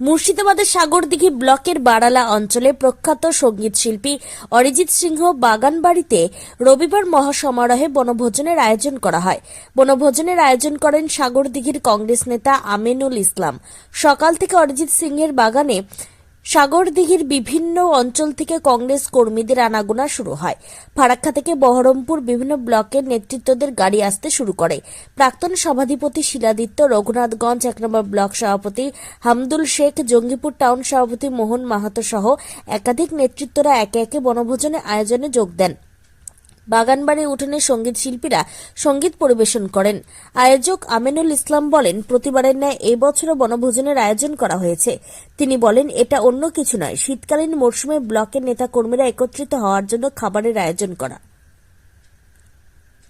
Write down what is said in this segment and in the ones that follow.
মুর্শিদাবাদের সাগরদিঘি ব্লকের বাড়ালা অঞ্চলে প্রখ্যাত সংগীত শিল্পী অরিজিৎ সিংহ বাগানবাড়িতে রবিবার মহাসমারোহে বনভোজনের আয়োজন করা হয়। বনভোজনের আয়োজন করেন সাগরদিঘির কংগ্রেস নেতা আমিনুল ইসলাম। সকাল থেকে অরিজিৎ সিংহের বাগানে সাগরদিঘির বিভিন্ন অঞ্চল থেকে কংগ্রেস কর্মীদের আনাগোনা শুরু হয়। ফারাক্কা থেকে বহরমপুর বিভিন্ন ব্লকের নেতৃত্বদের গাড়ি আসতে শুরু করে। প্রাক্তন সভাধিপতি শিলাদিত্য, রঘুনাথগঞ্জ এক নম্বর ব্লক সভাপতি হামদুল শেখ, জঙ্গিপুর টাউন সভাপতি মোহন মাহাতো সহ একাধিক নেতৃত্বরা একে একে বনভোজনে আয়োজনে যোগ দেন। বাগানবাড়ির উঠোনে সংগীত শিল্পীরা সংগীত পরিবেশন করেন। আয়োজক আমিনুল ইসলাম বলেন, প্রতিবারের ন্যায় এই বছরও বনভোজনের আয়োজন করা হয়েছে। তিনি বলেন, এটা অন্য কিছু নয়। শীতকালীন মরশুমে ব্লকের নেতা কর্মীরা একত্রিত হওয়ার জন্য খাবারের আয়োজন করা।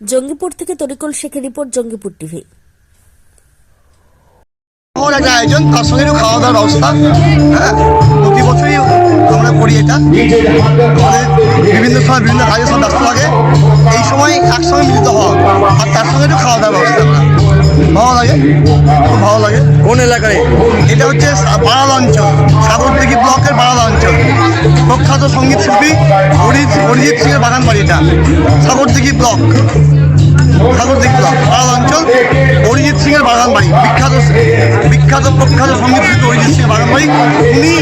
জঙ্গিপুর থেকে তরিকুল শেখের রিপোর্ট, জঙ্গিপুর টিভি। আয়োজন, তার সঙ্গে খাওয়া দাওয়ার ব্যবস্থা। হ্যাঁ প্রতি বছরই আমরা করি এটা। বিভিন্ন সময় বিভিন্ন কাজের সব ব্যস্ত এই সময় একসঙ্গে মিলিত হওয়া। আর তার সঙ্গে একটু খাওয়া দাওয়ার ব্যবস্থা করা। ভালো লাগে? খুব ভালো লাগে। কোন এলাকায়? এটা হচ্ছে বারাল অঞ্চল। সাগরদিঘি ব্লকের বারাল অঞ্চল। প্রখ্যাত সংগীত শিল্পী অরিজিৎ অরিজিৎ সিংয়ের বাগান বাড়ি এটা। সাগরদিঘি ব্লক। সাগরদিঘি ব্লক। বারাল অঞ্চল অরিজিৎ সিংয়ের বাগান বাড়ি। বিখ্যাত বিখ্যাত প্রখ্যাত সংগীত শিল্পী অরিজিৎ সিংয়ের বাগান বাড়ি। উনি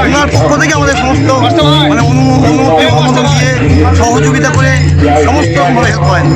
ওনার পক্ষ থেকে আমাদের সমস্ত মানে অনু- অনুমতি অনুমোদন দিয়ে সহযোগিতা করে সমস্ত হেল্প করেন